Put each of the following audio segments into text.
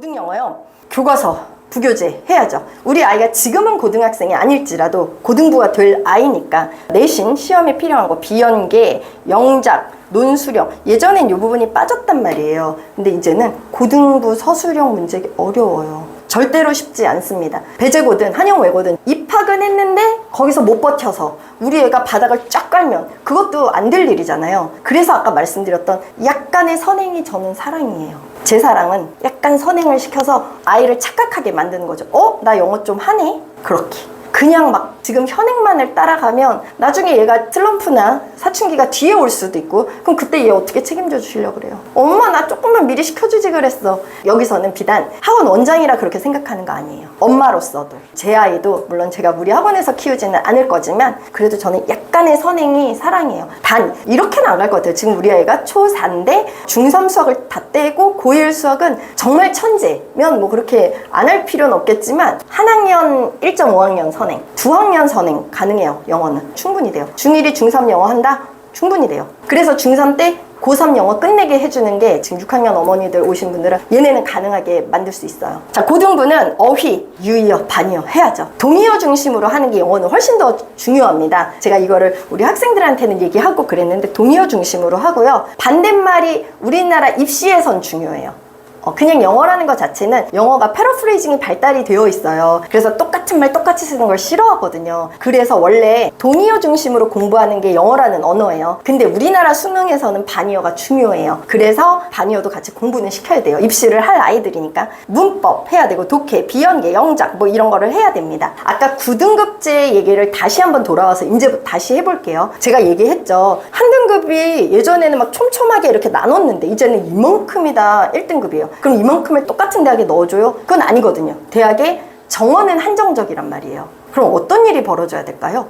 고등 영어요. 교과서, 부교재 해야죠. 우리 아이가 지금은 고등학생이 아닐지라도 고등부가 될 아이니까 내신 시험에 필요한 거 비연계, 영작, 논수령 예전엔 이 부분이 빠졌단 말이에요. 근데 이제는 고등부 서술형 문제 어려워요. 절대로 쉽지 않습니다. 배제고든 한영외고든 입학은 했는데 거기서 못 버텨서 우리 애가 바닥을 쫙 깔면 그것도 안 될 일이잖아요. 그래서 아까 말씀드렸던 약간의 선행이 저는 사랑이에요. 제 사랑은 약간 선행을 시켜서 아이를 착각하게 만드는 거죠. 어? 나 영어 좀 하네? 그렇게. 그냥 막 지금 현행만을 따라가면 나중에 얘가 슬럼프나 사춘기가 뒤에 올 수도 있고 그럼 그때 얘 어떻게 책임져 주시려고 그래요? 엄마 나 조금만 미리 시켜주지 그랬어. 여기서는 비단 학원 원장이라 그렇게 생각하는 거 아니에요. 엄마로서도. 제 아이도 물론 제가 우리 학원에서 키우지는 않을 거지만 그래도 저는 약간의 선행이 사랑이에요. 단 이렇게는 안 갈 것 같아요. 지금 우리 아이가 초4인데 중3 수학을 다 떼고 고1 수학은 정말 천재면 뭐 그렇게 안 할 필요는 없겠지만 한 학년 1.5학년 선행 두 학년 선행 가능해요 영어는 충분히 돼요 중1이 중3 영어 한다 충분히 돼요 그래서 중3 때 고3 영어 끝내게 해주는 게 지금 6학년 어머니들 오신 분들은 얘네는 가능하게 만들 수 있어요. 자, 고등부는 어휘, 유의어, 반의어 해야죠. 동의어 중심으로 하는 게 영어는 훨씬 더 중요합니다. 제가 이거를 우리 학생들한테는 얘기하고 그랬는데 동의어 중심으로 하고요. 반대말이 우리나라 입시에선 중요해요. 어, 그냥 영어라는 것 자체는 영어가 패러프레이징이 발달이 되어 있어요. 그래서 똑같은 말 똑같이 쓰는 걸 싫어하거든요. 그래서 원래 동의어 중심으로 공부하는 게 영어라는 언어예요. 근데 우리나라 수능에서는 반의어가 중요해요. 그래서 반의어도 같이 공부는 시켜야 돼요. 입시를 할 아이들이니까 문법 해야 되고 독해, 비연계, 영작 뭐 이런 거를 해야 됩니다. 아까 9등급제 얘기를 다시 한번 돌아와서 이제부터 다시 해볼게요. 제가 얘기했죠. 한 등급이 예전에는 막 촘촘하게 이렇게 나눴는데 이제는 이만큼이다 1등급이에요. 그럼 이만큼을 똑같은 대학에 넣어줘요? 그건 아니거든요. 대학의 정원은 한정적이란 말이에요. 그럼 어떤 일이 벌어져야 될까요?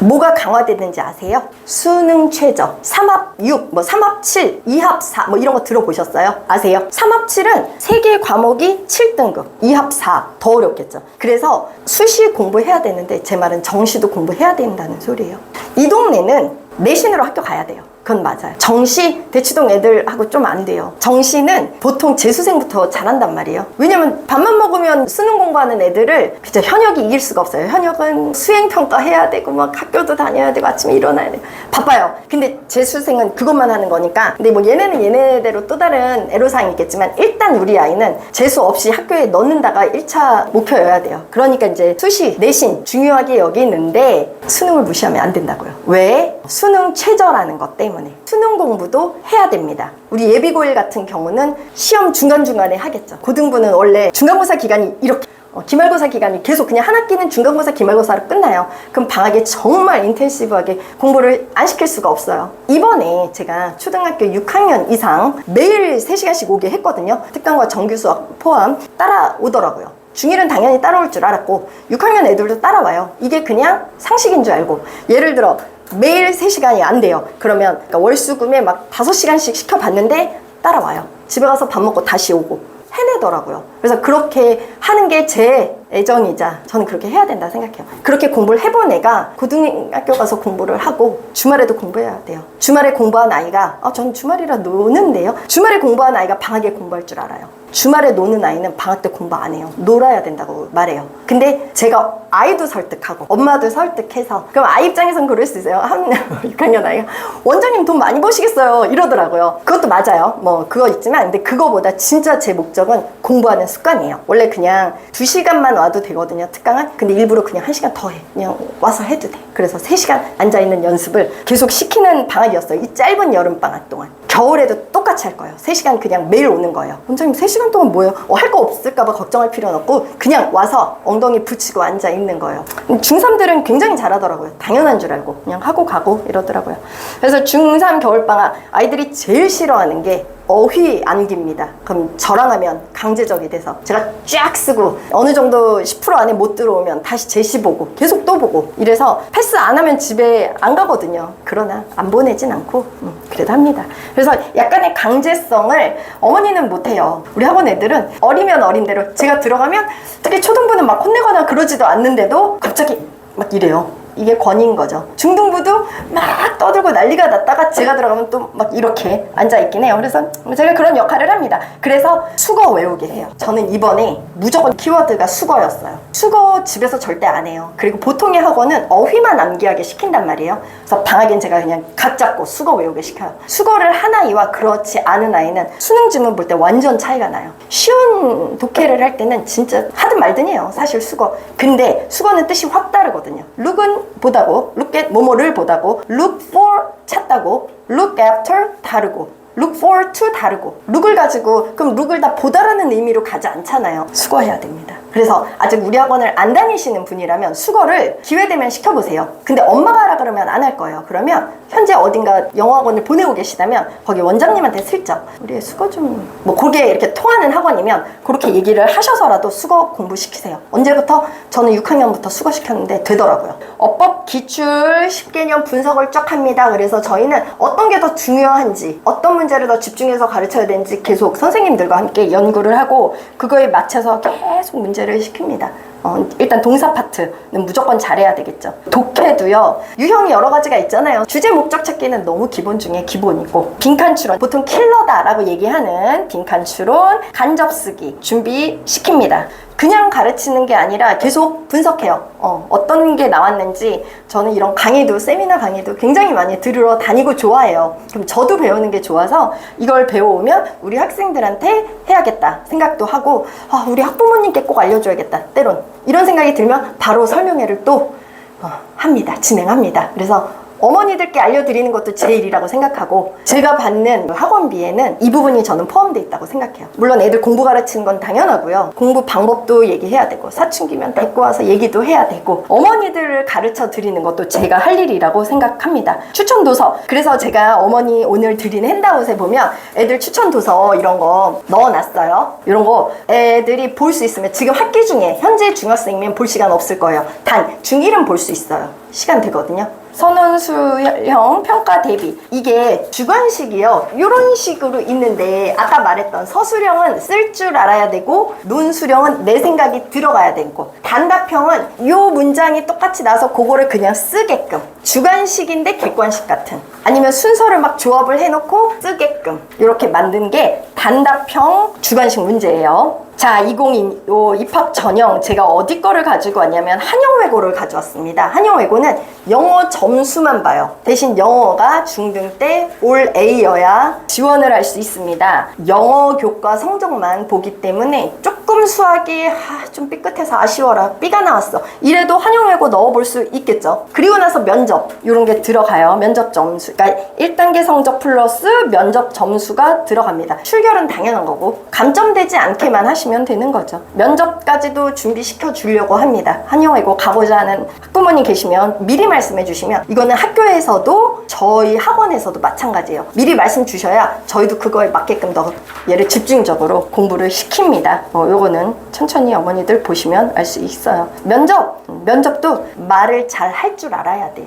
뭐가 강화되는지 아세요? 수능 최저, 3합 6, 뭐 3합 7, 2합 4, 뭐 이런 거 들어보셨어요? 아세요? 3합 7은 세개 과목이 7등급, 2합 4, 더 어렵겠죠. 그래서 수시 공부해야 되는데 제 말은 정시도 공부해야 된다는 소리예요. 이 동네는 내신으로 학교 가야 돼요. 그건 맞아요. 정시 대치동 애들하고 좀 안 돼요. 정시는 보통 재수생부터 잘한단 말이에요. 왜냐면 밥만 먹으면 수능 공부하는 애들을 진짜 현역이 이길 수가 없어요. 현역은 수행 평가 해야 되고 막 학교도 다녀야 되고 아침에 일어나야 돼요. 바빠요. 근데 재수생은 그것만 하는 거니까. 근데 뭐 얘네는 얘네대로 또 다른 애로사항이 있겠지만 일단 우리 아이는 재수 없이 학교에 넣는다가 1차 목표여야 돼요. 그러니까 이제 수시 내신 중요하게 여기는데 수능을 무시하면 안 된다고요. 왜? 수능 최저라는 것 때문에. 수능 공부도 해야 됩니다. 우리 예비고일 같은 경우는 시험 중간중간에 하겠죠. 고등부는 원래 중간고사 기간이 이렇게 어, 기말고사 기간이 계속 그냥 한 학기는 중간고사 기말고사로 끝나요. 그럼 방학에 정말 인텐시브하게 공부를 안 시킬 수가 없어요. 이번에 제가 초등학교 6학년 이상 매일 3시간씩 오게 했거든요. 특강과 정규 수학 포함 따라오더라고요. 중1은 당연히 따라올 줄 알았고 6학년 애들도 따라와요. 이게 그냥 상식인 줄 알고 예를 들어 매일 3시간이 안 돼요. 그러면 그러니까 월수금에 막 5시간씩 시켜봤는데 따라와요. 집에 가서 밥 먹고 다시 오고 해내더라고요. 그래서 그렇게 하는 게 제 애정이자 저는 그렇게 해야 된다 생각해요. 그렇게 공부를 해본 애가 고등학교 가서 공부를 하고 주말에도 공부해야 돼요. 주말에 공부한 아이가 아, 전 주말이라 노는데요. 주말에 공부한 아이가 방학에 공부할 줄 알아요. 주말에 노는 아이는 방학 때 공부 안 해요. 놀아야 된다고 말해요. 근데 제가 아이도 설득하고 엄마도 설득해서 그럼 아이 입장에선 그럴 수 있어요. 한 6학년 아이가 원장님 돈 많이 버시겠어요. 이러더라고요. 그것도 맞아요. 뭐 그거 있지만 근데 그거보다 진짜 제 목적은 공부하는 습관이에요. 원래 그냥 2시간만 와도 되거든요. 특강은. 근데 일부러 그냥 1시간 더 해. 그냥 와서 해도 돼. 그래서 3시간 앉아있는 연습을 계속 시키는 방학이었어요. 이 짧은 여름 방학 동안. 겨울에도 똑같이 할 거예요. 3시간 그냥 매일 오는 거예요. 원장님 3시간 동안 뭐예요? 어, 할 거 없을까봐 걱정할 필요는 없고 그냥 와서 엉덩이 붙이고 앉아 있는 거예요. 중3들은 굉장히 잘하더라고요. 당연한 줄 알고 그냥 하고 가고 이러더라고요. 그래서 중3 겨울방학 아이들이 제일 싫어하는 게 어휘 암기입니다. 그럼 저랑 하면 강제적이 돼서 제가 쫙 쓰고 어느 정도 10% 안에 못 들어오면 다시 제시 보고 계속 또 보고 이래서 패스 안 하면 집에 안 가거든요. 그러나 안 보내진 않고 음, 그래도 합니다. 그래서 약간의 강제성을 어머니는 못해요. 우리 학원 애들은 어리면 어린 대로 제가 들어가면 특히 초등부는 막 혼내거나 그러지도 않는데도 갑자기 막 이래요. 이게 권위인 거죠. 중등부도 막 떠들고 난리가 났다가 제가 들어가면 또 막 이렇게 앉아 있긴 해요. 그래서 제가 그런 역할을 합니다. 그래서 수거 외우게 해요. 저는 이번에 무조건 키워드가 수거였어요. 수거 집에서 절대 안 해요. 그리고 보통의 학원은 어휘만 암기하게 시킨단 말이에요. 그래서 방학엔 제가 그냥 각 잡고 수거 외우게 시켜요. 수거를 한 아이와 그렇지 않은 아이는 수능 지문 볼 때 완전 차이가 나요. 쉬운 독해를 할 때는 진짜 하든 말든 해요. 사실 수거. 근데 수거는 뜻이 확 다르거든요. look은 보다고, look at 뭐뭐를 보다고, look for 찾다고, look after 다르고, look for to 다르고 look을 가지고 그럼 look을 다 보다라는 의미로 가지 않잖아요. 수거해야 됩니다. 그래서 아직 우리 학원을 안 다니시는 분이라면 수거를 기회되면 시켜보세요. 근데 엄마가 하라 그러면 안 할 거예요. 그러면 현재 어딘가 영어학원을 보내고 계시다면 거기 원장님한테 슬쩍 우리 수거 좀 뭐 그게 이렇게 통하는 학원이면 그렇게 얘기를 하셔서라도 수거 공부시키세요. 언제부터? 저는 6학년부터 수거 시켰는데 되더라고요. 어법 기출 10개년 분석을 쫙 합니다. 그래서 저희는 어떤 게 더 중요한지 어떤 문제를 더 집중해서 가르쳐야 되는지 계속 선생님들과 함께 연구를 하고 그거에 맞춰서 계속 문제를 시킵니다. 어, 일단 동사 파트는 무조건 잘해야 되겠죠. 독해도요, 유형이 여러 가지가 있잖아요. 주제 목적 찾기는 너무 기본 중에 기본이고, 빈칸 추론, 보통 킬러다라고 얘기하는 빈칸 추론, 간접 쓰기 준비 시킵니다. 그냥 가르치는 게 아니라 계속 분석해요. 어, 어떤 게 나왔는지 저는 이런 강의도 세미나 강의도 굉장히 많이 들으러 다니고 좋아해요. 그럼 저도 배우는 게 좋아서 이걸 배워오면 우리 학생들한테 해야겠다 생각도 하고 아, 우리 학부모님께 꼭 알려줘야겠다 때론 이런 생각이 들면 바로 설명회를 또 어, 합니다. 진행합니다. 그래서 어머니들께 알려드리는 것도 제 일이라고 생각하고 제가 받는 학원비에는 이 부분이 저는 포함되어 있다고 생각해요. 물론 애들 공부 가르치는 건 당연하고요. 공부 방법도 얘기해야 되고 사춘기면 데리고 와서 얘기도 해야 되고 어머니들을 가르쳐 드리는 것도 제가 할 일이라고 생각합니다. 추천 도서. 그래서 제가 어머니 오늘 드린 핸드아웃에 보면 애들 추천 도서 이런 거 넣어놨어요. 이런 거 애들이 볼 수 있으면 지금 학기 중에 현재 중학생이면 볼 시간 없을 거예요. 단 중1은 볼 수 있어요. 시간 되거든요. 선원수형 평가 대비. 이게 주관식이요. 이런 식으로 있는데 아까 말했던 서술형은 쓸 줄 알아야 되고 논술형은 내 생각이 들어가야 되고 단답형은 요 문장이 똑같이 나서 그거를 그냥 쓰게끔 주관식인데 객관식 같은 아니면 순서를 막 조합을 해놓고 쓰게끔 이렇게 만든 게 단답형 주관식 문제예요 자, 2025 입학 전형 제가 어디 거를 가지고 왔냐면 한영외고를 가져왔습니다. 한영외고는 영어 점수만 봐요. 대신 영어가 중등 때 올 A여야 지원을 할 수 있습니다. 영어 교과 성적만 보기 때문에 조금 수학이 하, 좀 삐끗해서 아쉬워라. B가 나왔어. 이래도 한영외고 넣어볼 수 있겠죠. 그리고 나서 면접 이런 게 들어가요. 면접 점수. 그러니까 1단계 성적 플러스 면접 점수가 들어갑니다. 출결은 당연한 거고 감점되지 않게만 하시면 되는 거죠. 면접까지도 준비시켜 주려고 합니다. 한영외고 가고자 하는 학부모님 계시면 미리 말씀해 주시면 이거는 학교에서도 저희 학원에서도 마찬가지예요. 미리 말씀 주셔야 저희도 그거에 맞게끔 더 얘를 집중적으로 공부를 시킵니다. 어, 요거는 천천히 어머니들 보시면 알 수 있어요. 면접, 면접도 말을 잘 할 줄 알아야 돼요.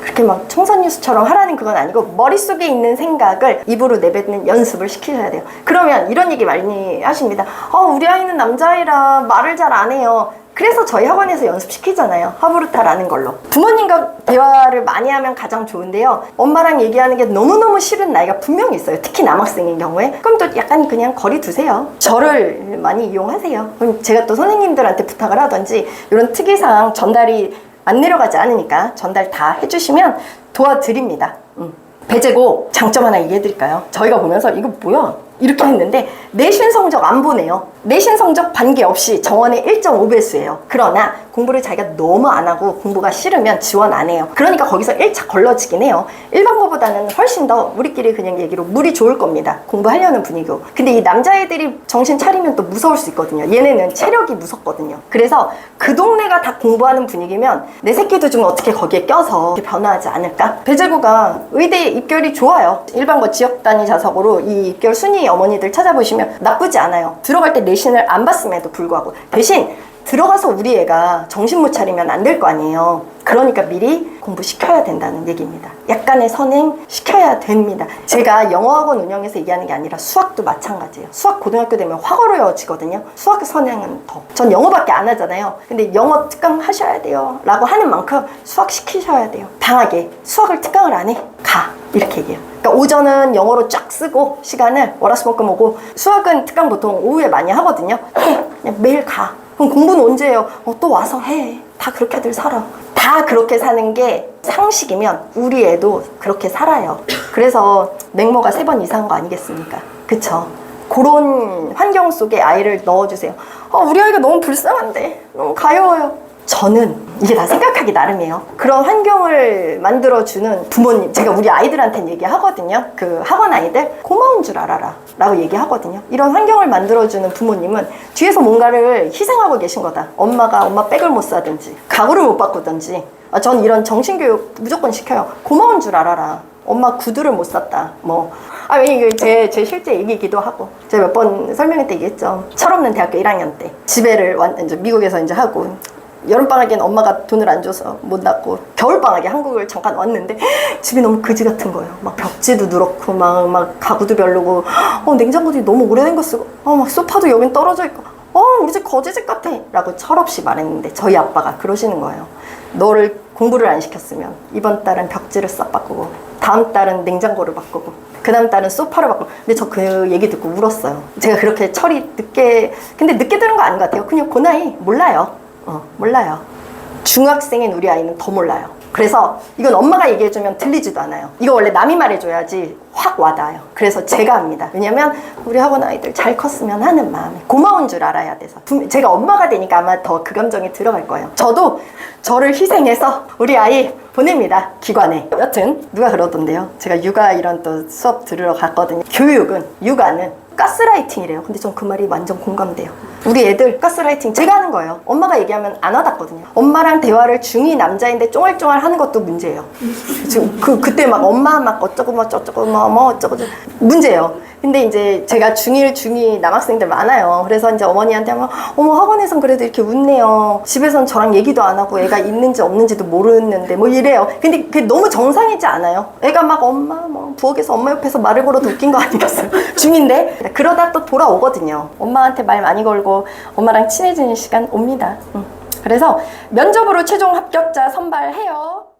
그렇게 막 청산 뉴스처럼 하라는 그건 아니고 머릿속에 있는 생각을 입으로 내뱉는 연습을 시키셔야 돼요. 그러면 이런 얘기 많이 하십니다. 어, 우리 아이는 남자아이라 말을 잘 안 해요. 그래서 저희 학원에서 연습시키잖아요. 하부르타라는 걸로. 부모님과 대화를 많이 하면 가장 좋은데요. 엄마랑 얘기하는 게 너무너무 싫은 나이가 분명히 있어요. 특히 남학생인 경우에. 그럼 또 약간 그냥 거리 두세요. 저를 많이 이용하세요. 그럼 제가 또 선생님들한테 부탁을 하든지 이런 특이사항 전달이 안 내려가지 않으니까 전달 다 해주시면 도와드립니다. 음. 배제고 장점 하나 얘기해 드릴까요? 저희가 보면서 이거 뭐야? 이렇게 했는데 내신 성적 안 보내요. 내신 성적 관계 없이 정원의 1.5배수예요. 그러나 공부를 자기가 너무 안 하고 공부가 싫으면 지원 안 해요. 그러니까 거기서 1차 걸러지긴 해요. 일반 거보다는 훨씬 더 우리끼리 그냥 얘기로 물이 좋을 겁니다. 공부하려는 분위기고. 근데 이 남자애들이 정신 차리면 또 무서울 수 있거든요. 얘네는 체력이 무섭거든요. 그래서 그 동네가 다 공부하는 분위기면 내 새끼도 좀 어떻게 거기에 껴서 변화하지 않을까? 배재구가 의대 입결이 좋아요. 일반고 지역 단위 자석으로 이 입결 순위 어머니들 찾아보시면 나쁘지 않아요. 들어갈 때 내신을 안 봤음에도 불구하고 대신 들어가서 우리 애가 정신 못 차리면 안 될 거 아니에요. 그러니까 미리 공부시켜야 된다는 얘기입니다. 약간의 선행 시켜야 됩니다. 제가 영어학원 운영에서 얘기하는 게 아니라 수학도 마찬가지예요. 수학 고등학교 되면 화어려워지거든요. 수학 선행은 더. 전 영어밖에 안 하잖아요. 근데 영어 특강 하셔야 돼요. 라고 하는 만큼 수학 시키셔야 돼요. 방학에 수학을 특강을 안 해? 가. 이렇게 얘기해요. 그러니까 오전은 영어로 쫙 쓰고 시간을 월화수목금 오고 수학은 특강 보통 오후에 많이 하거든요. 해. 그냥 매일 가. 그럼 공부는 언제 해요? 어, 또 와서 해. 다 그렇게들 살아. 다 그렇게 사는 게 상식이면 우리 애도 그렇게 살아요. 그래서 맹모가 세 번 이상한 거 아니겠습니까? 그쵸? 그런 환경 속에 아이를 넣어주세요. 어, 우리 아이가 너무 불쌍한데. 너무 가여워요. 저는 이게 다 생각하기 나름이에요. 그런 환경을 만들어주는 부모님, 제가 우리 아이들한테는 얘기하거든요. 그 학원 아이들, 고마운 줄 알아라. 라고 얘기하거든요. 이런 환경을 만들어주는 부모님은 뒤에서 뭔가를 희생하고 계신 거다. 엄마가 엄마 백을 못 사든지, 가구를 못 바꾸든지. 아, 전 이런 정신교육 무조건 시켜요. 고마운 줄 알아라. 엄마 구두를 못 샀다. 뭐. 아, 왜 이게 제, 제 실제 얘기기도 하고. 제가 몇 번 설명회 때 얘기했죠. 철없는 대학교 1학년 때. 집에를 완, 이제 미국에서 이제 하고. 여름방학에는 엄마가 돈을 안 줘서 못 났고 겨울방학에 한국을 잠깐 왔는데 집이 너무 그지 같은 거예요. 막 벽지도 누렇고 막, 막 가구도 별로고. 어 냉장고도 너무 오래된 거 쓰고. 어 막 소파도 여긴 떨어져 있고. 어 우리 집 거지집 같아. 라고 철없이 말했는데 저희 아빠가 그러시는 거예요. 너를 공부를 안 시켰으면 이번 달은 벽지를 싹 바꾸고 다음 달은 냉장고를 바꾸고 그 다음 달은 소파를 바꾸고. 근데 저 그 얘기 듣고 울었어요. 제가 그렇게 철이 늦게 근데 늦게 들은 거 아닌 것 같아요. 그냥 그 나이 몰라요 어, 몰라요. 중학생인 우리 아이는 더 몰라요. 그래서 이건 엄마가 얘기해주면 들리지도 않아요. 이거 원래 남이 말해줘야지 확 와닿아요. 그래서 제가 합니다. 왜냐면 우리 학원 아이들 잘 컸으면 하는 마음에 고마운 줄 알아야 돼서. 분- 제가 엄마가 되니까 아마 더 그 감정이 들어갈 거예요. 저도 저를 희생해서 우리 아이 보냅니다. 기관에. 여튼 누가 그러던데요. 제가 육아 이런 또 수업 들으러 갔거든요. 교육은 육아는 가스라이팅이래요. 근데 전 그 말이 완전 공감돼요. 우리 애들 가스라이팅 제가 하는 거예요. 엄마가 얘기하면 안 와닿거든요. 엄마랑 대화를 중이 남자인데 쫑알쫑알 하는 것도 문제예요. 지금 그 그때 막 엄마 막 어쩌고 뭐 어쩌고 뭐, 뭐 어쩌고 저쩌고 문제예요. 근데 이제 제가 중1, 중2 남학생들 많아요. 그래서 이제 어머니한테 하면 어머 학원에선 그래도 이렇게 웃네요. 집에선 저랑 얘기도 안 하고 애가 있는지 없는지도 모르는데 뭐 이래요. 근데 그게 너무 정상이지 않아요? 애가 막 엄마 뭐 부엌에서 엄마 옆에서 말을 걸어도 웃긴 거 아니겠어요? 중인데 그러다 또 돌아오거든요. 엄마한테 말 많이 걸고 엄마랑 친해지는 시간 옵니다. 음. 그래서 면접으로 최종 합격자 선발해요.